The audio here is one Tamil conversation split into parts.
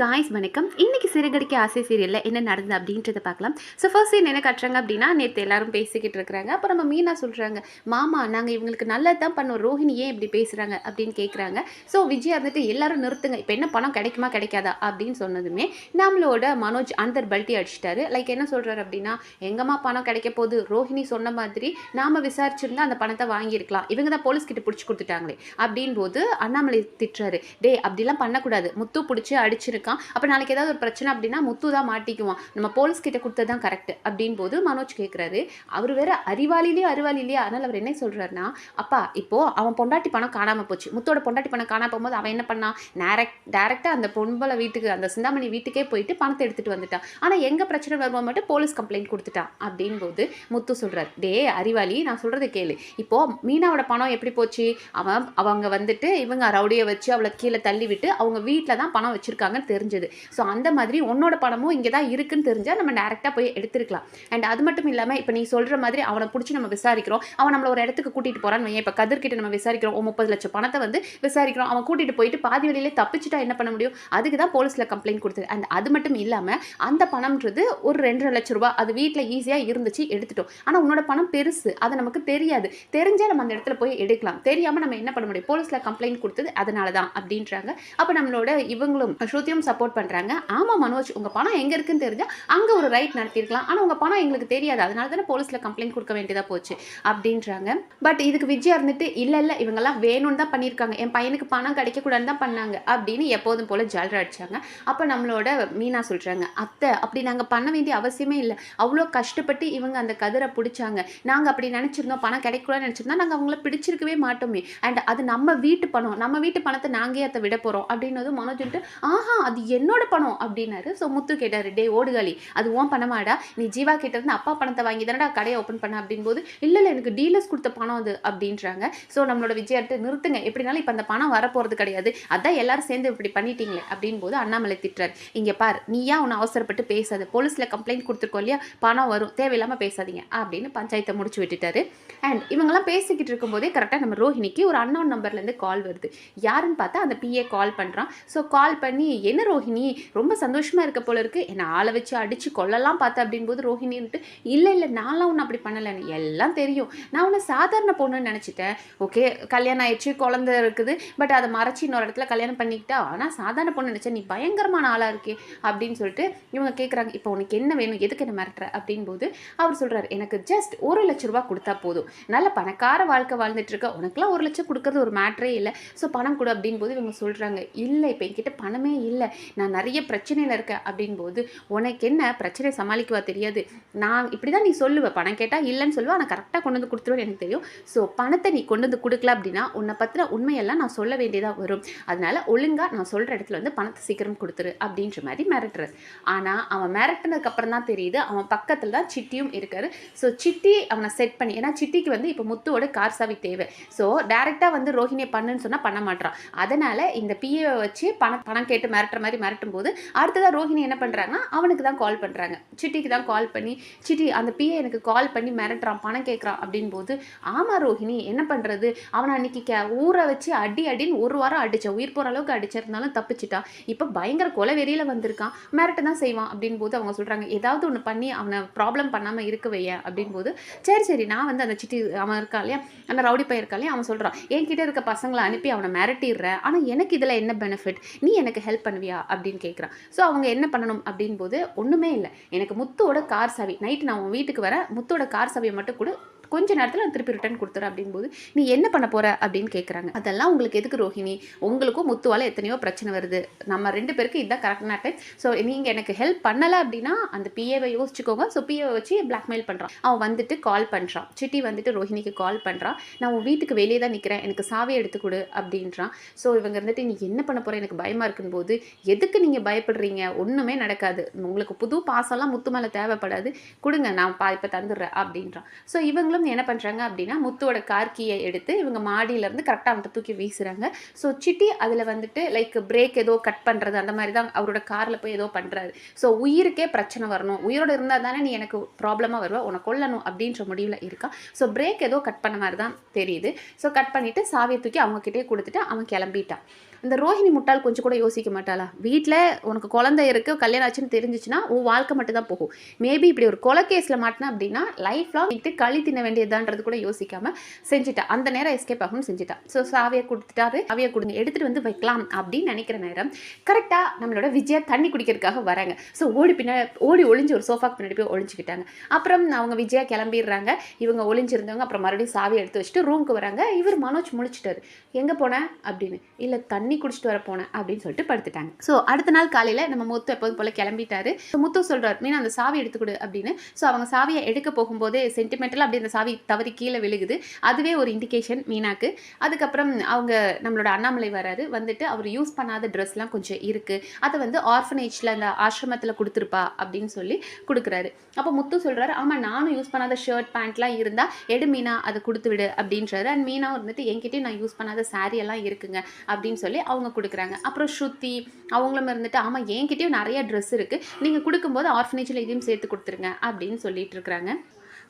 காய்ஸ் வணக்கம். இன்னைக்கு சிறுகடிக்க ஆசை சீரியலில் என்ன நடந்தது அப்படின்றத பார்க்கலாம். ஸோ ஃபர்ஸ்ட் சீன் என்ன காட்டுறாங்க அப்படின்னா நேற்று எல்லாரும் பேசிக்கிட்டு இருக்கிறாங்க. அப்புறம் நம்ம மீனா சொல்கிறாங்க மாமா நாங்கள் இவங்களுக்கு நல்லது தான் பண்ணோம். ரோஹிணி ஏன் இப்படி பேசுகிறாங்க அப்படின்னு கேட்குறாங்க ஸோ விஜயா இருந்துட்டு எல்லாரும் நிறுத்துங்க. இப்போ என்ன பணம் கிடைக்குமா கிடைக்காதா? அப்படின்னு சொன்னதுமே நம்மளோட மனோஜ் அந்தர் பல்ட்டி அடிச்சிட்டாரு. லைக் என்ன சொல்கிறாரு அப்படின்னா எங்கம்மா பணம் கிடைக்க போகுது? ரோஹிணி சொன்ன மாதிரி நாம் விசாரிச்சிருந்தா அந்த பணத்தை வாங்கியிருக்கலாம். இவங்க தான் போலீஸ் கிட்ட பிடிச்சி கொடுத்துட்டாங்களே. அப்படின் போது அண்ணாமலை திட்டுறாரு டே அப்படிலாம் பண்ணக்கூடாது. முத்து பிடிச்சி அடிச்சிருக்கான் அப்போ நாளைக்கு ஏதாவது ஒரு பிரச்சனை அப்படின்னா முத்து தான் மாட்டிக்குவான். நம்ம போலீஸ் கிட்ட கொடுத்தது தான் கரெக்ட் அப்படின் போது மனோஜ் கேட்குறாரு அவர் வேற அறிவாளிலேயே அறிவாளிலேயே அதனால் அவர் என்ன சொல்கிறாருன்னா அப்பா இப்போது அவன் பொண்டாட்டி பணம் காணாமல் போச்சு. முத்தோட பொண்டாட்டி பணம் காணாமல் போகும்போது அவன் என்ன பண்ணான்? டேரக்ட் டேரெக்டாக அந்த பொன்பலை வீட்டுக்கு அந்த சிந்தாமணி வீட்டுக்கே போயிட்டு பணத்தை எடுத்துகிட்டு வந்துட்டான். ஆனால் எங்கே பிரச்சனை வரும்போது மட்டும் போலீஸ் கம்ப்ளைண்ட் கொடுத்துட்டான். அப்படின் போது முத்து சொல்கிறார் டே அறிவாளி நான் சொல்கிறத கேளு. இப்போது மீனாவோட பணம் எப்படி போச்சு? அவன் அவங்க வந்துட்டு இவங்க ரவுடியை வச்சு அவளை கீழே தள்ளி விட்டு அவங்க வீட்டில் தான் பணம் வச்சுருக்காங்கன்னு தெரிஞ்சது. ஸோ அந்த மாதிரி உன்னோட பணமும் இங்கே தான் இருக்குன்னு தெரிஞ்சால் நம்ம டேரெக்டாக போய் எடுத்துருக்கலாம். அண்ட் அது மட்டும் இல்லாமல் இப்போ நீ சொல்கிற மாதிரி அவனை பிடிச்சி நம்ம விசாரிக்கிறோம். அவன் நம்மளை ஒரு இடத்துக்கு கூட்டிகிட்டு போகிறான்னு வையன். இப்போ கதிர்கிட்ட நம்ம விசாரிக்கிறோம். ஒரு முப்பது லட்சம் பணத்தை வந்து விசாரிக்கிறோம். அவன் கூட்டிகிட்டு போயிட்டு பாதி வழியிலே தப்பிச்சுட்டா என்ன பண்ண முடியும்? அதுக்கு தான் போலீஸில் கம்ப்ளைண்ட் கொடுத்தது. அண்ட் அது மட்டும் இல்லாமல் அந்த பணம்ன்றது ஒரு ரெண்டரை லட்ச ரூபா அது வீட்டில் ஈஸியாக இருந்துச்சு எடுத்துட்டோம். ஆனால் உன்னோட பணம் பெருசு. அது நமக்கு தெரியாது. தெரிஞ்சால் நம்ம அந்த இடத்துல போய் எடுக்கலாம். தெரியாமல் நம்ம என்ன பண்ண முடியும்? போலீஸில் கம்ப்ளைண்ட் கொடுத்தது அதனால தான் அப்படின்றாங்க. அப்போ நம்மளோட இவங்களும் ஸ்ருதியும் சப்போர்ட் பண்ணுறாங்க ஆமாம் மனோஜ் உங்கள் பணம் எங்கே இருக்குன்னு தெரிஞ்சால் அங்கே ஒரு ரைட் நடத்திருக்கலாம். ஆனால் உங்கள் பணம் எங்களுக்கு தெரியாது. அதனால தானே போலீஸில் கம்ப்ளைண்ட் கொடுக்க வேண்டியதாக போச்சு அப்படின்றாங்க. பட் இதுக்கு விஜயா இருந்துட்டு இல்லை இல்லை இவங்கெல்லாம் வேணும்னு தான் பண்ணியிருக்காங்க. என் பையனுக்கு பணம் கிடைக்கக்கூடாதுன்னு தான் பண்ணாங்க. அப்படின்னு எப்போதும் போல் ஜல்ற அடிச்சாங்க. அப்போ நம்மளோட மீனா சொல்கிறாங்க அத்தை அப்படி நாங்கள் பண்ண வேண்டிய அவசியமே இல்லை. அவ்வளோ கஷ்டப்பட்டு இவங்க அந்த கதிரை பிடிச்சாங்க. நாங்கள் அப்படி நினச்சிருந்தோம். பணம் கிடைக்கூடாதுன்னு நினச்சிருந்தா நாங்கள் அவங்கள பிடிச்சிருக்கவே மாட்டோமே. அண்ட் அது நம்ம வீட்டு பணம். நம்ம வீட்டு பணத்தை நாங்களே அதை விட போகிறோம் அப்படின்னதும் மனோஜ் வந்துட்டு ஆஹா அது என்னோட பணம் அப்படின்னாரு. ஸோ முத்து கேட்டார் டே ஓடுகாலி அது ஓன் பணமாடா. நீ ஜீவா கிட்ட இருந்து அப்பா பணத்தை வாங்கி தானடா கடையை ஓப்பன் பண்ண அப்படின்போது இல்லை இல்லை எனக்கு டீலர்ஸ் கொடுத்த பணம் அது அப்படின்றாங்க. ஸோ நம்மளோட விஜயாட்டு நிறுத்துங்க எப்படினாலும் இப்போ அந்த பணம் வரப்போகிறது கிடையாது. அதான் எல்லாரும் சேர்ந்து இப்படி பண்ணிட்டீங்களே அப்படின் போது அண்ணாமலை திட்டுறாரு. இங்கே பார் நீ ஏன் உன்னை அவசரப்பட்டு பேசாத? போலீஸில் கம்ப்ளைண்ட் கொடுத்துருக்கோம் இல்லையா? பணம் வரும் தேவையில்லாமல் பேசாதீங்க அப்படின்னு பஞ்சாயத்தை முடிச்சு விட்டுட்டாரு. அண்ட் இவங்கெல்லாம் பேசிக்கிட்டு இருக்கும்போதே கரெக்டாக நம்ம ரோஹிணிக்கு ஒரு அன்னோன் நம்பர்லேருந்து கால் வருது. யாருன்னு பார்த்தா அந்த பிஏ கால் பண்ணுறான் ஸோ கால் பண்ணி என்ன ரோஹிணி? ரொம்ப சந்தோஷமாக இருக்க போல இருக்குது என்னை ஆளை வச்சு அடித்து கொல்லலாம் பார்த்தேன் அப்படின்போது ரோஹிணின்ட்டு இல்லை இல்லை நான்லாம் ஒன்று அப்படி பண்ணலைன்னு எல்லாம் தெரியும். நான் உன்னை சாதாரண பொண்ணுன்னு நினச்சிட்டேன். ஓகே கல்யாணம் ஆயிடுச்சு குழந்தை இருக்குது. பட் அதை மறைச்சி இன்னொரு இடத்துல கல்யாணம் பண்ணிக்கிட்டா ஆனால் சாதாரண பொண்ணு நினச்சேன் நீ பயங்கரமான ஆளாக இருக்கே அப்படின்னு சொல்லிட்டு இவங்க கேட்குறாங்க இப்போ உனக்கு என்ன வேணும்? எதுக்கு என்ன மிரட்டுற? அப்படின் போது அவர் சொல்கிறார் எனக்கு ஜஸ்ட் ஒரு லட்ச ரூபா கொடுத்தா போதும். நல்ல பணக்கார வாழ்க்கை வாழ்ந்துட்டு இருக்க. உனக்குலாம் ஒரு லட்சம் கொடுக்கறது ஒரு மேட்ரே இல்லை. ஸோ பணம் கொடு அப்படின் போது இவங்க சொல்கிறாங்க இல்லை இப்போ என்கிட்ட பணமே இல்லை. நான் நிறைய பிரச்சனையில் இருக்கேன் அப்படின்போது உனக்கு என்ன பிரச்சனை சமாளிக்கவா? தெரியாது. நான் இப்படி தான் நீ சொல்லுவ. பணம் கேட்டால் இல்லைன்னு சொல்லுவேன் ஆனால் கரெக்டாக கொண்டு வந்து கொடுத்துருவேன் எனக்கு தெரியும். ஸோ பணத்தை நீ கொண்டு வந்து கொடுக்கல அப்படின்னா உன்னை பற்றின உண்மையெல்லாம் நான் சொல்ல வேண்டியதாக வரும். அதனால் ஒழுங்காக நான் சொல்கிற இடத்துல வந்து பணத்தை சீக்கிரம் கொடுத்துரு அப்படின்ற மாதிரி மிரட்டுறது ஆனால் அவன் மிரட்டினதுக்கப்புறம் தான் தெரியுது அவன் பக்கத்தில் தான் சிட்டியும் இருக்காரு. ஸோ சிட்டி அவனை செட் பண்ணி ஏன்னா சிட்டிக்கு வந்து இப்போ முத்துவோட கார் சாவி தேவை. ஸோ டேரெக்டாக வந்து ரோஹிணியை பண்ணுன்னு சொன்னால் பண்ண மாட்டான் அதனால் இந்த பிஏவை வச்சு பணம் பணம் கேட்டு மிரட்டுற மாதிரி மிரட்டும் போது அடுத்ததாக ரோஹிணி என்ன பண்ணுறாங்கன்னா அவனுக்கு தான் கால் பண்ணுறாங்க சிட்டிக்கு தான் கால் பண்ணி சிட்டி அந்த பிஏ எனக்கு கால் பண்ணி மிரட்டுறான் பணம் கேட்குறான் அப்படின் போது ஆமாம் ரோஹிணி என்ன பண்ணுறது அவனை அன்னைக்கு கே ஊரை வச்சு அடி அடின்னு ஒரு வாரம் அடித்தான் உயிர் போகிற அளவுக்கு அடிச்சிருந்தாலும் தப்பிச்சிட்டான் இப்போ பயங்கர கொலை வெறியில் வந்திருக்கான் மிரட்டு தான் செய்வான் அப்படின் போது அவங்க சொல்கிறாங்க ஏதாவது ஒன்று பண்ணி அவனை ப்ராப்ளம் பண்ணாமல் இருக்க வைய அப்படின் போது சரி சரி நான் வந்து அந்த சிட்டி அவன் இருக்கா இல்லையா அந்த ரவுடி பையன் இருக்கா இல்லையா அவன் சொல்கிறான் என்கிட்ட இருக்க பசங்களை அனுப்பி அவனை மிரட்டிடுறேன் ஆனால் எனக்கு இதில் என்ன பெனிஃபிட் நீ எனக்கு ஹெல்ப் பண்ணுவியா? அப்படின்னு கேட்குறான் ஸோ அவங்க என்ன பண்ணணும் அப்படின் போது ஒன்றுமே இல்லை. எனக்கு முத்தோட கார் சாவி நைட்டு நான் உன் வீட்டுக்கு வரேன் முத்தோட கார் சாவியை மட்டும் கூட. கொஞ்ச நேரத்தில் திருப்பி ரிட்டர்ன் கொடுத்துரு அப்படிங்கும்போது நீ என்ன பண்ண போகிற அப்படின்னு கேட்குறாங்க அதெல்லாம் உங்களுக்கு எதுக்கு ரோஹிணி? உங்களுக்கும் முத்துவால் எத்தனையோ பிரச்சனை வருது. நம்ம ரெண்டு பேருக்கு இதுதான் கரெக்டான டைம் ஸோ நீங்கள் எனக்கு ஹெல்ப் பண்ணலை அப்படின்னா அந்த பிஏவை யோசிச்சுக்கோங்க. ஸோ பிஏவை வச்சு பிளாக்மெயில் பண்ணுறான் அவன் வந்துட்டு கால் பண்ணுறான் சிட்டி வந்துட்டு ரோஹிணிக்கு கால் பண்ணுறான் நான் உன் வீட்டுக்கு வெளியே தான் நிற்கிறேன் எனக்கு சாவி எடுத்து கொடு அப்படின்றான். ஸோ இவங்க இருந்துட்டு நீ என்ன பண்ண போகிற எனக்கு பயமாக இருக்குன்னு போது எதுக்கு நீங்கள் பயப்படுறீங்க? ஒன்றுமே நடக்காது. உங்களுக்கு புது பாசம்லாம் முத்து மேலே தேவைப்படாது. கொடுங்க நான் பா இப்போ தந்துடுறேன் அப்படின்றான். ஸோ இவங்களும் என்ன பண்ணுறாங்க அப்படின்னா முத்துவோட கார் கீயை எடுத்து இவங்க மாடியிலேருந்து கரெக்டாக அவன்கிட்ட தூக்கி வீசுகிறாங்க ஸோ சிட்டி அதில் வந்துட்டு லைக் பிரேக் ஏதோ கட் பண்ணுறது அந்த மாதிரி தான் அவரோட காரில் போய் ஏதோ பண்ணுறாரு ஸோ உயிருக்கே பிரச்சனை வரணும். உயிரோடு இருந்தால் தானே நீ எனக்கு ப்ராப்ளமாக வருவா உன்னை கொல்லணும் அப்படின்ற முடிவில் இருக்கா. ஸோ பிரேக் ஏதோ கட் பண்ண மாதிரி தான் தெரியுது. ஸோ கட் பண்ணிவிட்டு சாவியை தூக்கி அவங்கக்கிட்டே கொடுத்துட்டு அவன் கிளம்பிட்டான் இந்த ரோஹிணி முட்டால் கொஞ்சம் கூட யோசிக்க மாட்டாளா? வீட்டில் உனக்கு குழந்தை இருக்கு கல்யாணம் ஆச்சுன்னு தெரிஞ்சிச்சுன்னா உன் வாழ்க்கை மட்டும் தான் போகும். மேபி இப்படி ஒரு கொலை கேஸில் மாட்டினா அப்படின்னா லைஃப் லாங் விட்டு களி தின்ன வேண்டியதான்றது கூட யோசிக்காம செஞ்சுட்டா. அந்த நேரம் எஸ்கேப் ஆகணும்னு செஞ்சுட்டா. ஸோ சாவியை கொடுத்துட்டாரு. சாவியை கொடுங்க எடுத்துட்டு வந்து வைக்கலாம் அப்படின்னு நினைக்கிற நேரம் கரெக்டாக நம்மளோட விஜயா தண்ணி குடிக்கிறதுக்காக வராங்க. ஸோ ஓடி பின்னாடி ஓடி ஒளிஞ்சு ஒரு சோஃபாக்கு பின்னாடி போய் ஒளிஞ்சுக்கிட்டாங்க. அப்புறம் அவங்க விஜயா கிளம்பிடுறாங்க. இவங்க ஒளிஞ்சிருந்தவங்க அப்புறம் மறுபடியும் சாவியை எடுத்து வச்சுட்டு ரூமுக்கு வராங்க. இவர் மனோஜ் முழிச்சிட்டாரு. எங்கே போனேன் அப்படின்னு. இல்லை தண்ணி குடிச்சிட்டு வர போனேன் அப்படின்னு சொல்லிட்டு படுத்துட்டாங்க. ஸோ அடுத்த நாள் காலையில் நம்ம முத்து எப்போதும் போல் கிளம்பிட்டாரு. முத்து சொல்கிறார் மீனா அந்த சாவி எடுத்துக்கொடு அப்படின்னு. ஸோ அவங்க சாவியை எடுக்க போகும்போதே சென்டிமெண்டலாக அப்படி அந்த சாவி தவறி கீழே விழுகுது. அதுவே ஒரு இண்டிகேஷன் மீனாக்கு. அதுக்கப்புறம் அவங்க நம்மளோட அண்ணாமலை வராரு. வந்துட்டு அவர் யூஸ் பண்ணாத ட்ரெஸ்லாம் கொஞ்சம் இருக்குது அதை வந்து ஆர்ஃபனேஜில் அந்த ஆசிரமத்தில் கொடுத்துருப்பா அப்படின்னு சொல்லி கொடுக்குறாரு. அப்போ முத்து சொல்கிறாரு ஆமாம் நானும் யூஸ் பண்ணாத ஷர்ட் பேண்ட்லாம் இருந்தால் எடு மீனா அதை கொடுத்து விடு அப்படின்றாரு. அண்ட் மீனா இருந்துட்டு என்கிட்டயும் நான் யூஸ் பண்ணாத saree எல்லாம் இருக்குங்க அப்படின்னு சொல்லி அவங்க கொடுக்குறாங்க. அப்புறம் ஸ்ருதி அவங்களும் இருந்துட்டு ஆமாம் என்கிட்டயும் நிறைய ட்ரெஸ் இருக்குது நீங்கள் கொடுக்கும்போது ஆர்ஃபனேஜில் இதையும் சேர்த்து கொடுத்துருங்க அப்படின்னு சொல்லிட்டு இருக்கிறாங்க.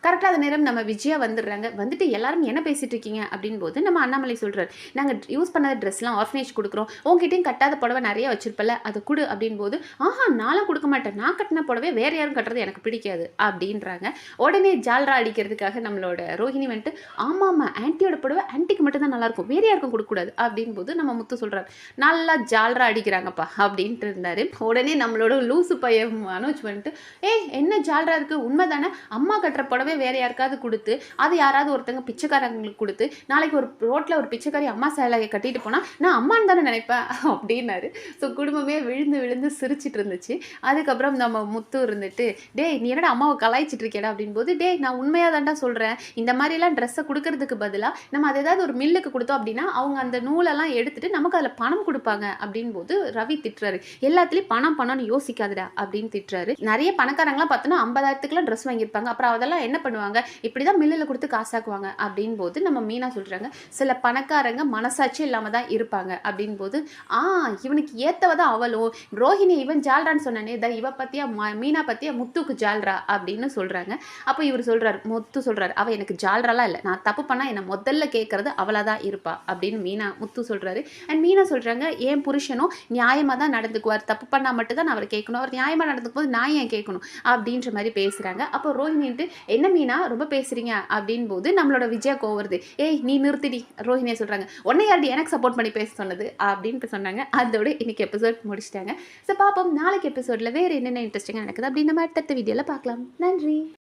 கரெக்டாக அந்த நேரம் நம்ம விஜயா வந்துடுறாங்க. வந்துட்டு எல்லாரும் என்ன பேசிட்டு இருக்கீங்க? அப்படின் போது நம்ம அண்ணாமலை சொல்கிறார் நாங்கள் யூஸ் பண்ணாத ட்ரெஸ்லாம் ஆர்ஃபனேஜ் கொடுக்குறோம். உங்ககிட்டையும் கட்டாத புடவை நிறைய வச்சிருப்பல அதை கொடு அப்படின் போது ஆஹா நானும் கொடுக்க மாட்டேன். நான் கட்டின புடவை வேறு யாரும் கட்டுறது எனக்கு பிடிக்காது. அப்படின்றாங்க. உடனே ஜால்ரா அடிக்கிறதுக்காக நம்மளோட ரோஹிணி வந்துட்டு ஆமாம் ஆமாம் ஆன்ட்டியோட புடவை ஆன்ட்டிக்கு மட்டும் தான் நல்லாயிருக்கும் வேறு யாருக்கும் கொடுக்கக்கூடாது அப்படின் போது நம்ம முத்து சொல்கிறார் நல்லா ஜால்ரா அடிக்கிறாங்கப்பா அப்படின்ட்டு இருந்தார். உடனே நம்மளோட லூசு பையன் மனோஜ் வந்துட்டு ஏய் என்ன ஜால்ரா இருக்குது உண்மை தானே அம்மா கட்டுற புடவை வேற யாருக்காவது கொடுத்து அது யாராவது ஒருத்தங்க பிச்சைக்காரங்களுக்கு கொடுத்து நாளைக்கு ஒரு ரோட்டில் ஒரு பிச்சைக்காரி அம்மா சேலையை கட்டிட்டு போனால் நான் அம்மான்னு தானே நினைப்பேன் அப்படின்னாரு. ஸோ குடும்பமே விழுந்து விழுந்து சிரிச்சிட்டு இருந்துச்சு. அதுக்கப்புறம் நம்ம முத்து இருந்துட்டு டேய் நீ என்னடா அம்மாவை கலாய்ச்சிட்டு இருக்கேடா அப்படின்போது டேய் நான் உண்மையாக தான்டா சொல்கிறேன் இந்த மாதிரிலாம் ட்ரெஸ்ஸை கொடுக்கறதுக்கு பதிலாக நம்ம அதை ஏதாவது ஒரு மில்லுக்கு கொடுத்தோம் அப்படின்னா அவங்க அந்த நூலெல்லாம் எடுத்துட்டு நமக்கு அதில் பணம் கொடுப்பாங்க. அப்படின் போது ரவி திட்டுறாரு. எல்லாத்துலேயும் பணம் பணம்னு யோசிக்காதடா. அப்படின்னு திட்டுறாரு. நிறைய பணக்காரங்களாம் பார்த்தோன்னா ஐம்பதாயிரத்துக்குலாம் ட்ரெஸ் வாங்கியிருப்பாங்க. அப்புறம் அதெல்லாம் என்ன பண்ணுவாங்க. இப்படி தான் மில்லில் கொடுத்து காசாக்குவாங்க அப்படின் போது நம்ம மீனா சொல்கிறாங்க சில பணக்காரங்க மனசாட்சி இல்லாமல் தான் இருப்பாங்க அப்படின் போது ஆ இவனுக்கு ஏற்றவ தான் அவளோ. ரோஹிணி இவன் ஜால்ரான்னு சொன்னானே தான் இவ பத்தியா ம- மீனா பற்றியா முத்துக்கு ஜால்ரா அப்படின்னு சொல்கிறாங்க அப்போ இவர் சொல்கிறார் முத்து சொல்கிறார் அவள் எனக்கு ஜால்ராலாம் இல்லை. நான் தப்பு பண்ணால் என்னை முதல்ல கேட்குறது அவளாக தான் இருப்பா அப்படின்னு மீனா முத்து சொல்கிறாரு அண்ட் மீனா சொல்கிறாங்க என் புருஷனும் நியாயமாக தான் நடந்துக்குவார். தப்பு பண்ணால் மட்டும் தான் அவர் கேட்கணும். அவர் நியாயமாக நடந்துக்கும் போது நான் ஏன் கேட்கணும்? அப்படின்ற மாதிரி பேசுகிறாங்க அப்போ ரோஹிணின்ட்டு என்ன மீனா ரொம்ப பேசுறீங்க அப்படின் போது நம்மளோட விஜயா கோவருது ஏய் நீ நிறுத்திடி ரோஹிணியை சொல்றாங்க. உன்னை யாரடி எனக்கு சப்போர்ட் பண்ணி பேச சொன்னது? அப்படின்ட்டு சொன்னாங்க. அதோட இன்னைக்கு எபிசோட் முடிச்சிட்டாங்க. ஸோ பார்ப்போம் நாளைக்கு எபிசோடில் வேறு என்னென்ன இன்ட்ரெஸ்டிங்காக நடக்குது அப்படின்னு நம்ம அடுத்த வீடியோவில் பார்க்கலாம் நன்றி.